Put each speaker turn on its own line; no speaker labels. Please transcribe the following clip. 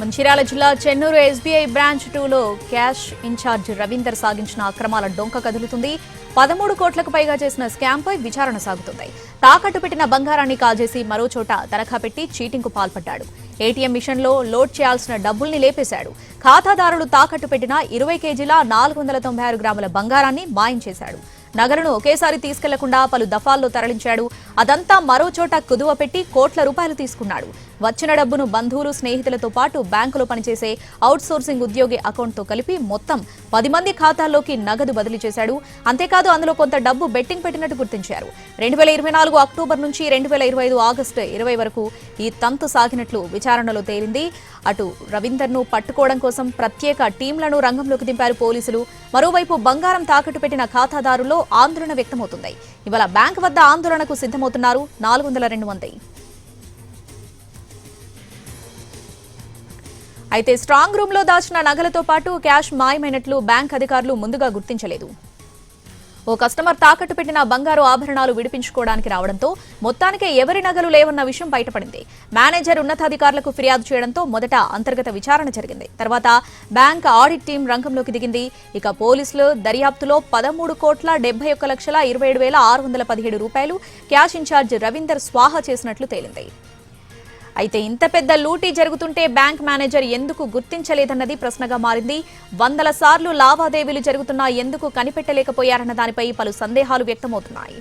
మంచిర్యాల జిల్లా Chennur SBI branch టూలో cash incharge Ravinder సాగించిన అక్రమాల డొంక కదులుతుంది. పదమూడు కోట్లకు పైగా చేసిన స్కామ్పై విచారణ సాగుతుంది. తాకట్టు పెట్టిన బంగారాన్ని కాజేసి మరో చోట తనఖా పెట్టి చీటింగ్కు పాల్పడ్డాడు. ఏటీఎం మిషన్లో లోడ్ చేయాల్సిన డబ్బుల్ని లేపేశాడు. ఖాతాదారులు తాకట్టు పెట్టిన ఇరవై కేజీల నాలుగు వందల తొంభై ఆరు గ్రాముల బంగారాన్ని మాయం చేశాడు. నగలను ఒకేసారి తీసుకెళ్ళకుండా పలు దఫాల్లో తరలించాడు అదంతా మరో చోట కుదువ పెట్టి కోట్ల రూపాయలు తీసుకున్నాడు. వచ్చిన డబ్బును బంధువులు స్నేహితులతో పాటు బ్యాంకులో పనిచేసే అవుట్ సోర్సింగ్ ఉద్యోగి అకౌంట్తో కలిపి మొత్తం పది మంది ఖాతాల్లోకి నగదు బదిలీ చేశాడు. అంతేకాదు అందులో కొంత డబ్బు బెట్టింగ్ పెట్టినట్టు గుర్తించారు. రెండు వేల ఇరవై నాలుగు అక్టోబర్ నుంచి రెండు వేల ఇరవై ఐదు ఆగస్టు ఇరవై వరకు ఈ తంతు సాగినట్లు విచారణలో తేలింది. అటు రవీందర్ను పట్టుకోవడం కోసం ప్రత్యేక టీంలను రంగంలోకి దింపారు పోలీసులు. మరోవైపు బంగారం తాకట్టు పెట్టిన ఖాతాదారుల్లో ఆందోళన వ్యక్తమవుతుంది. ఇవాళ బ్యాంక్ వద్ద ఆందోళనకు సిద్ధం నమోదవుతున్నారు నాలుగు వందల రెండు మంది. అయితే స్ట్రాంగ్ రూమ్లో దాచిన నగలతో పాటు క్యాష్ మాయమైనట్లు బ్యాంక్ అధికారులు ముందుగా గుర్తించలేదు. ఓ కస్టమర్ తాకట్టు పెట్టిన బంగారు ఆభరణాలు విడిపించుకోవడానికి రావడంతో మొత్తానికే ఎవరి నగలు లేవన్న విషయం బయటపడింది. మేనేజర్ ఉన్నతాధికారులకు ఫిర్యాదు చేయడంతో మొదట అంతర్గత విచారణ జరిగింది. తర్వాత బ్యాంక్ ఆడిట్ టీం రంగంలోకి దిగింది. ఇక పోలీసులు దర్యాప్తులో పదమూడు కోట్ల డెబ్బై ఒక్క లక్షల ఇరవై ఏడు వేల ఆరు వందల పదిహేడు రూపాయలు క్యాష్ ఇన్ఛార్జ్ రవీందర్ స్వాహా చేసినట్లు తేలింది. అయితే ఇంత పెద్ద లూటీ జరుగుతుంటే బ్యాంక్ మేనేజర్ ఎందుకు గుర్తించలేదన్నది ప్రశ్నగా మారింది. వందల సార్లు లావాదేవీలు జరుగుతున్నా ఎందుకు కనిపెట్టలేకపోయారన్న దానిపై పలు సందేహాలు వ్యక్తమవుతున్నాయి.